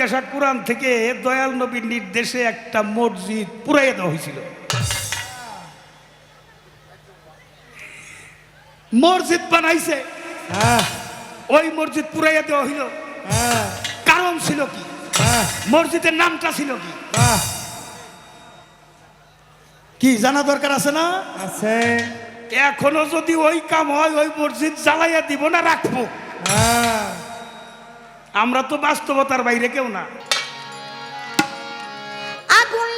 জিজ্ঞাসা কোরআন থেকে দয়াল নবীর নির্দেশে একটা মসজিদ পুরাইয়ে দেওয়া হয়েছিল। মসজিদ বানাইছে। হ্যাঁ। ওই মসজিদ পুরাইয়ে দেওয়া হইল। হ্যাঁ। কারণ ছিল কি? হ্যাঁ। মসজিদের নামটা ছিল কি? কি জানা দরকার আছে না? আছে। এখনও যদি ওই কাম হয় ওই মসজিদ জ্বালাইয়া দিব না রাখব। হ্যাঁ। আমরা তো বাস্তবতার বাইরে কেউ না। আগুন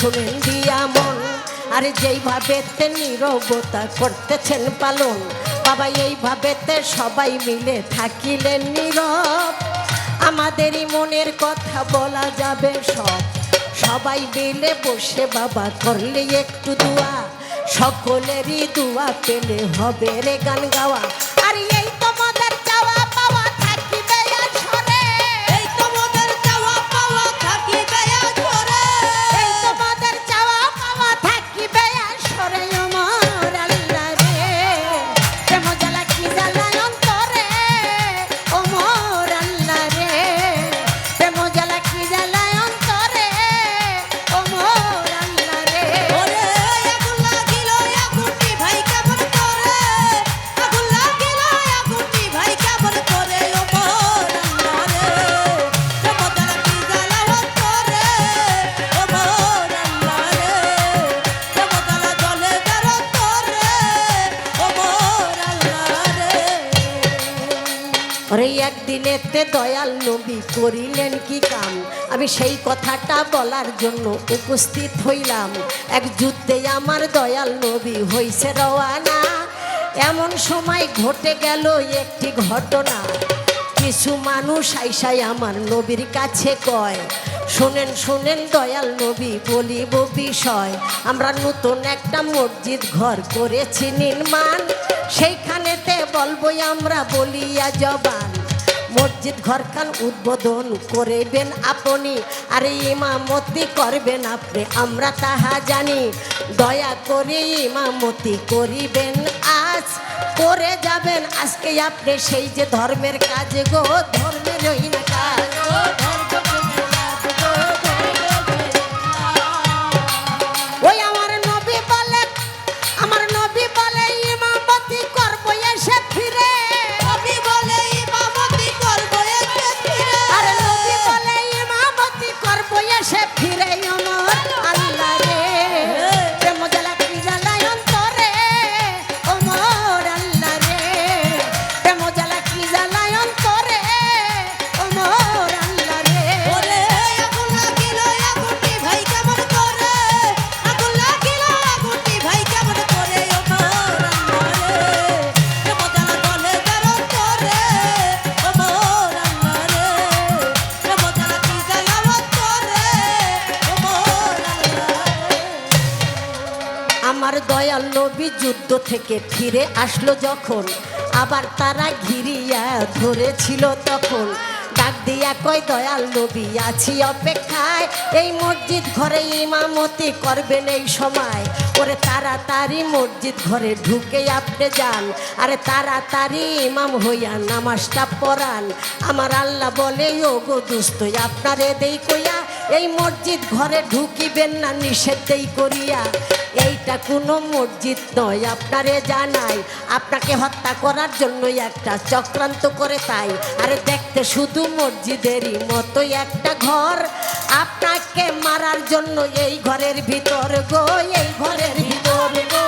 শোনেন দিয়া মন, আরে যেইভাবে তে নীরবতা করতেছেন পালন, বাবা, এইভাবে তে সবাই মিলে থাকিলেন নীরব। আমাদেরই মনের কথা বলা যাবে সব। সবাই মিলে বসে বাবা, করলে একটু দোয়া। সকলেরই দোয়া পেলে হবে রে গান গাওয়া। আর এই ওরে একদিনেতে দয়াল নবী করিলেন কি কাম? আমি সেই কথাটা বলার জন্য উপস্থিত হইলাম। এক যুদ্ধে আমার দয়াল নবী হইছে রওয়ানা। এমন সময় ঘটে গেল একটি ঘটনা। কিছু মানুষ আইসাই আমার নবীর কাছে কয়, শোনেন শোনেন দয়াল নবী, বলিব বিষয়। আমরা নতুন একটা মসজিদ ঘর করেছি নির্মাণ। বলব আমরা বলিয়া জবান। মসজিদ ঘরখান উদ্বোধন করিবেন আপনি, আর ইমামতি করবেন আপনি, আমরা তাহা জানি। দয়া করে ইমামতি করিবেন, আজ করে যাবেন। আজকে আপনি সেই যে ধর্মের কাজ গো, ধর্মের কাজ যুদ্ধ থেকে ফিরে আসলো যখন। আবার তারা ঘিরিয়া ধরেছিল তখন। ডাক দিয়া কয়, দয়াল নবী, আছি অপেক্ষায়। এই মসজিদ ঘরে ইমামতি করবেন এই সময়। ওরে তাড়াতাড়ি মসজিদ ঘরে ঢুকে আপনি যান। আরে তাড়াতাড়ি ইমাম হইয়া নামাজটা পড়ান। আমার আল্লাহ বলে ও গো দুস্থ আপনারে দেই কইয়া এই মসজিদ ঘরে ঢুকিবেন না, নিষেধেই করিয়া। এইটা কোনো মসজিদ নয়, আপনারে জানাই। আপনাকে হত্যা করার জন্যই একটা চক্রান্ত করে তাই। আরে দেখতে শুধু মসজিদেরই মতোই একটা ঘর। আপনাকে মারার জন্য এই ঘরের ভিতর গো, এই ঘরের ভিতর গো।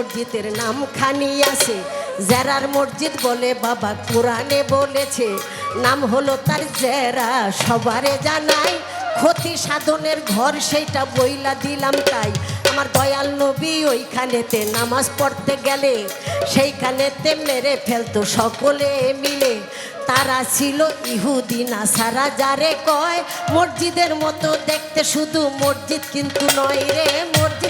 মসজিদের নাম খানি আছে। জেরার মসজিদ বলে বাবা কোরআনে বলেছে। নাম হলো তার জেরা, সবারে জানাই। ক্ষতি সাধনের ঘর সেইটা বইলা দিলাম তাই। আমার দয়াল নবী ওইখানেতে নামাজ পড়তে গেলে, সেইখানেতে মেরে ফেলতো সকলে মিলে। তারা ছিল ইহুদি না সারা যারে কয়, মসজিদের মতো দেখতে শুধু মসজিদ কিন্তু নয় রে, মসজিদ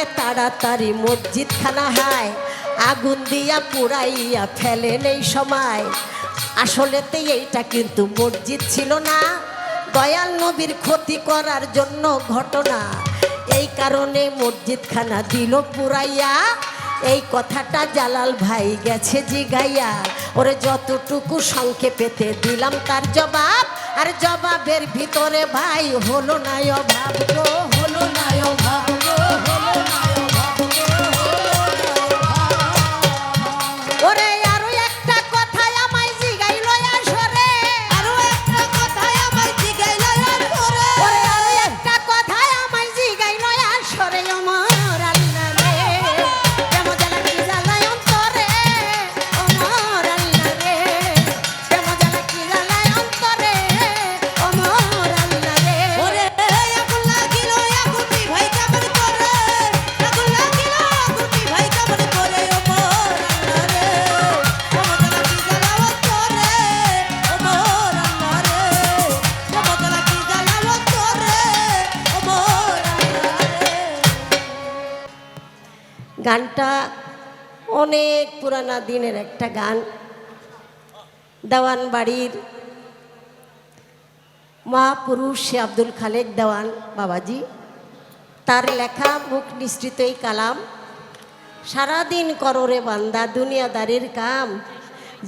আল্লাহ তাড়াতাড়ি মসজিদ খানা হায়। আগুন দিয়া পুরাইয়া ফেলেন এই সময়। আসলেতে এইটা কিন্তু মসজিদ ছিল না। দয়াল নবীর ক্ষতি করার জন্য ঘটনা। এই কারণে মসজিদ খানা দিল পুরাইয়া। এই কথাটা জালাল ভাই গেছে জিগাইয়া। ওরে যতটুকু সংক্ষেপেতে দিলাম তার জবাব, আর জবাবের ভিতরে ভাই হলো না অভাব হলো না অভাব। গানটা অনেক পুরানা দিনের একটা গান। দেওয়ান বাড়ির মহাপুরুষ আব্দুল খালেক দেওয়ান বাবাজি। তার লেখা মুখ নিঃসৃত এই কালাম। সারাদিন করো রে বান্দা দুনিয়াদারির কাম।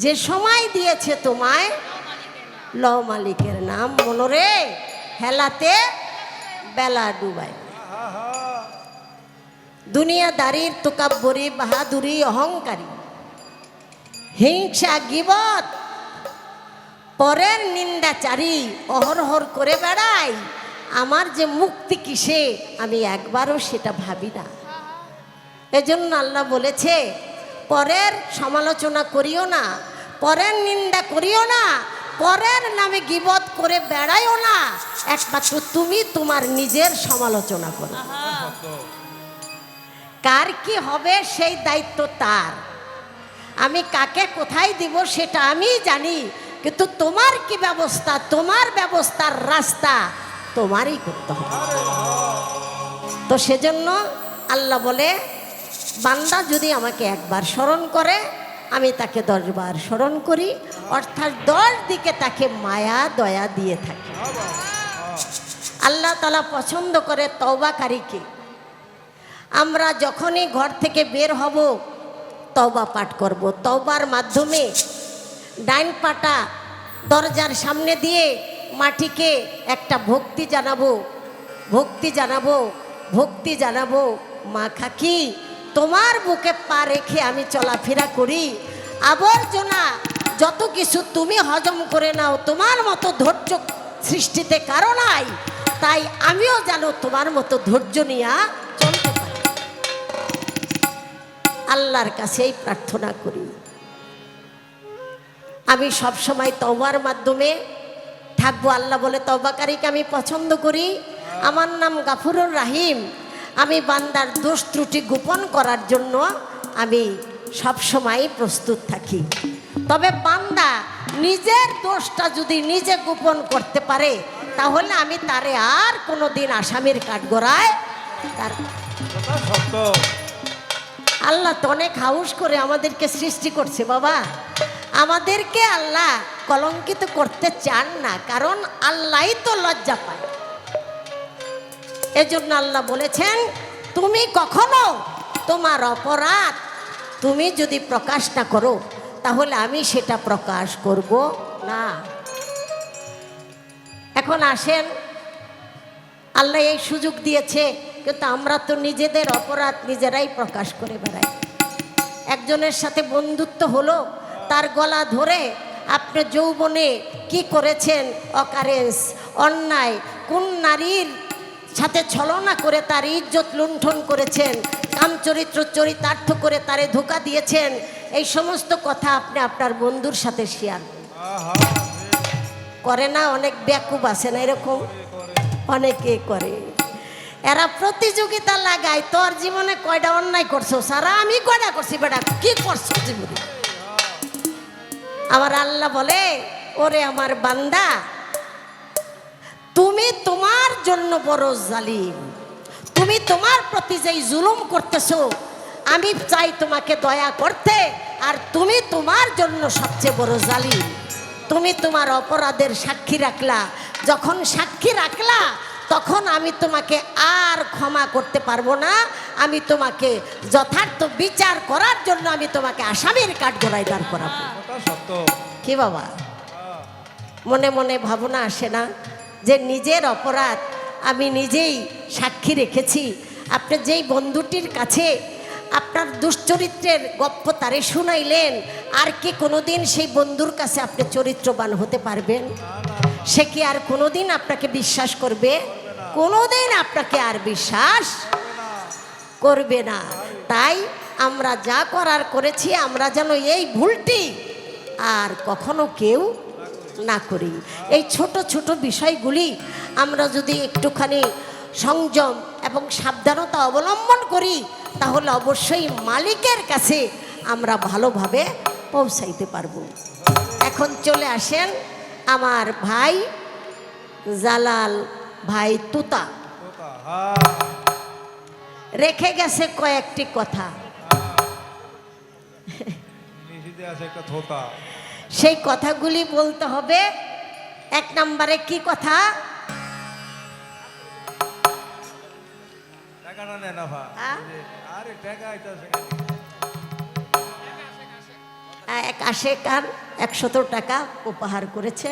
যে সময় দিয়েছে তোমায়, ল মালিকের নাম মনোরে হেলাতে বেলা ডুবায়। দুনিয়াদারির তোকাব্বরি, বাহাদুরি, অহংকারী। হিংসা, গিবত, পরের নিন্দাচারী অহরহর করে বেড়াই। আমার যে মুক্তি কিসে, আমি একবারও সেটা ভাবি না। এজন্য আল্লাহ বলেছে, পরের সমালোচনা করিও না, পরের নিন্দা করিও না, পরের নামে গিবত করে বেড়াইও না। একমাত্র তুমি তোমার নিজের সমালোচনা করো। কার কি হবে সেই দায়িত্ব তার। আমি কাকে কোথায় দিব সেটা আমি জানি, কিন্তু তোমার কি ব্যবস্থা, তোমার ব্যবস্থার রাস্তা তোমারই করতে হবে। তো সেজন্য আল্লাহ বলে, বান্দা যদি আমাকে একবার স্মরণ করে, আমি তাকে দশবার স্মরণ করি, অর্থাৎ দশ দিকে তাকে মায়া, দয়া দিয়ে থাকি। আল্লাহ তালা পছন্দ করে তওবাকারীকে। আমরা যখনই ঘর থেকে বের হব, তওবা পাঠ করব। তওবার মাধ্যমে ডাইন পাটা দরজার সামনে দিয়ে মাটিকে একটা ভক্তি জানাব ভক্তি জানাব ভক্তি জানাব, মা খাকি তোমার বুকে পা রেখে আমি চলাফেরা করি। আবর্জনা যত কিছু তুমি হজম করে নাও, তোমার মতো ধৈর্য সৃষ্টিতে কারও নাই। তাই আমিও জানো তোমার মতো ধৈর্য নিয়া আল্লাহর কাছেই প্রার্থনা করি। আমি সব সময় তওবার মাধ্যমে থাকব। আল্লাহ বলে তওবাকারীকে আমি পছন্দ করি। আমার নাম গাফুরুর রাহিম। আমি বান্দার দোষ ত্রুটি গোপন করার জন্য আমি সব সময় প্রস্তুত থাকি। তবে বান্দা নিজের দোষটা যদি নিজে গোপন করতে পারে, তাহলে আমি তারে আর কোনো দিন আসামির কাঠগড়ায় তার আল্লাহ তো অনেক হাউস করে আমাদেরকে সৃষ্টি করছে, বাবা। আমাদেরকে আল্লাহ কলঙ্কিত করতে চান না, কারণ আল্লাহই তো লজ্জা পায়। এজন্য আল্লাহ বলেছেন, তুমি কখনো তোমার অপরাধ তুমি যদি প্রকাশ না করো, তাহলে আমি সেটা প্রকাশ করব না। এখন আসেন, আল্লাহ এই সুযোগ দিয়েছে কিন্তু আমরা তো নিজেদের অপরাধ নিজেরাই প্রকাশ করে বেড়াই। একজনের সাথে বন্ধুত্ব হলো তার গলা ধরে আপনি যৌবনে কি করেছেন? অকারেন্স অন্যায় কোন নারীর সাথে ছলনা করে তার ইজ্জত লুণ্ঠন করেছেন? কাম চরিত্র চরিতার্থ করে তারে ধোকা দিয়েছেন? এই সমস্ত কথা আপনি আপনার বন্ধুর সাথে শেয়ার করে না অনেক ব্যাকুব আছে না এরকম? অনেকে করে। এরা প্রতিযোগিতা লাগায়, তোর জীবনে কয়টা অন্যায় করছ, সারা আমি কয়টা করছি বেটা? কি করছ জীবনে আমার আল্লাহ বলে, ওরে আমার বান্দা, তুমি তোমার জন্য বড় জালিম। তুমি তোমার প্রতি যেই জুলুম করতেছো, আমি চাই তোমাকে দয়া করতে, আর তুমি তোমার জন্য সবচেয়ে বড় জালিম। তুমি তোমার অপরাধের সাক্ষী রাখলা, যখন সাক্ষী রাখলা তখন আমি তোমাকে আর ক্ষমা করতে পারব না। আমি তোমাকে যথার্থ বিচার করার জন্য আমি তোমাকে আসামির কাঠগড়ায় দাঁড় করাবো। কি বাবা? মনে মনে ভাবনা আসে না যে নিজের অপরাধ আমি নিজেই সাক্ষী রেখেছি। আপনি যেই বন্ধুটির কাছে আপনার দুশ্চরিত্রের গপ্প তারে শুনাইলেন আর কি কোনোদিন সেই বন্ধুর কাছে আপনি চরিত্রবান হতে পারবেন? সে কি আর কোনোদিন আপনাকে বিশ্বাস করবে? কোনোদিন আপনাকে আর বিশ্বাস করবে না। তাই আমরা যা করার করেছি, আমরা যেন এই ভুলটি আর কখনো কেউ না করি। এই ছোট ছোট বিষয়গুলি আমরা যদি একটুখানি সংযম এবং সাবধানতা অবলম্বন করি, তাহলে অবশ্যই মালিকের কাছে আমরা ভালোভাবে পৌঁছাইতে পারব। এখন চলে আসেন আমার ভাই জালাল ভাই তুতা। রেখে গেছে কয়েকটি কথা। সেই কথাগুলি বলতে হবে। এক নম্বরে কি কথা? এক আশেকার একশত টাকা উপহার করেছে।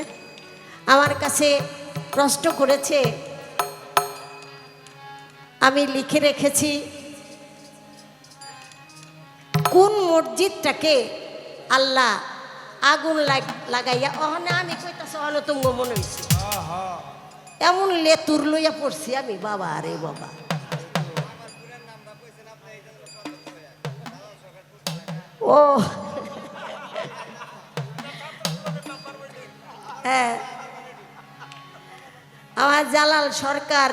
আমার কাছে প্রশ্ন করেছে। আমি লিখে রেখেছি, কোন মসজিদটাকে আল্লাহ আগুন লাগ- লাগাইয়া অহনে আমি কইতাছ অনতুঙ্গ মনে হয়েছে এমন লেতুর লইয়া পড়ছি আমি, বাবা আরে বাবা। ও। হ্যাঁ। আমার জালাল সরকার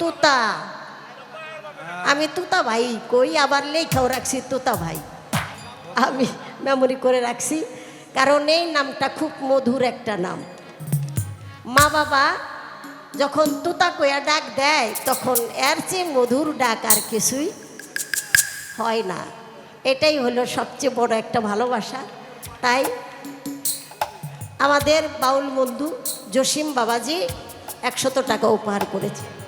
তুতা। আমি তুতা ভাই, কই আবার লেখাও রাখছি তুতা ভাই। আমি মেমোরি করে রাখছি, কারণ এই নামটা খুব মধুর একটা নাম। মা বাবা যখন তুতা কয়া ডাক দেয়, তখন এর চেয়ে মধুর ডাক আর কিছুই হয় না। এটাই হলো সবচেয়ে বড় একটা ভালোবাসা। তাই আমাদের বাউল বন্ধু জসিম বাবাজি একশত টাকা উপহার করেছে।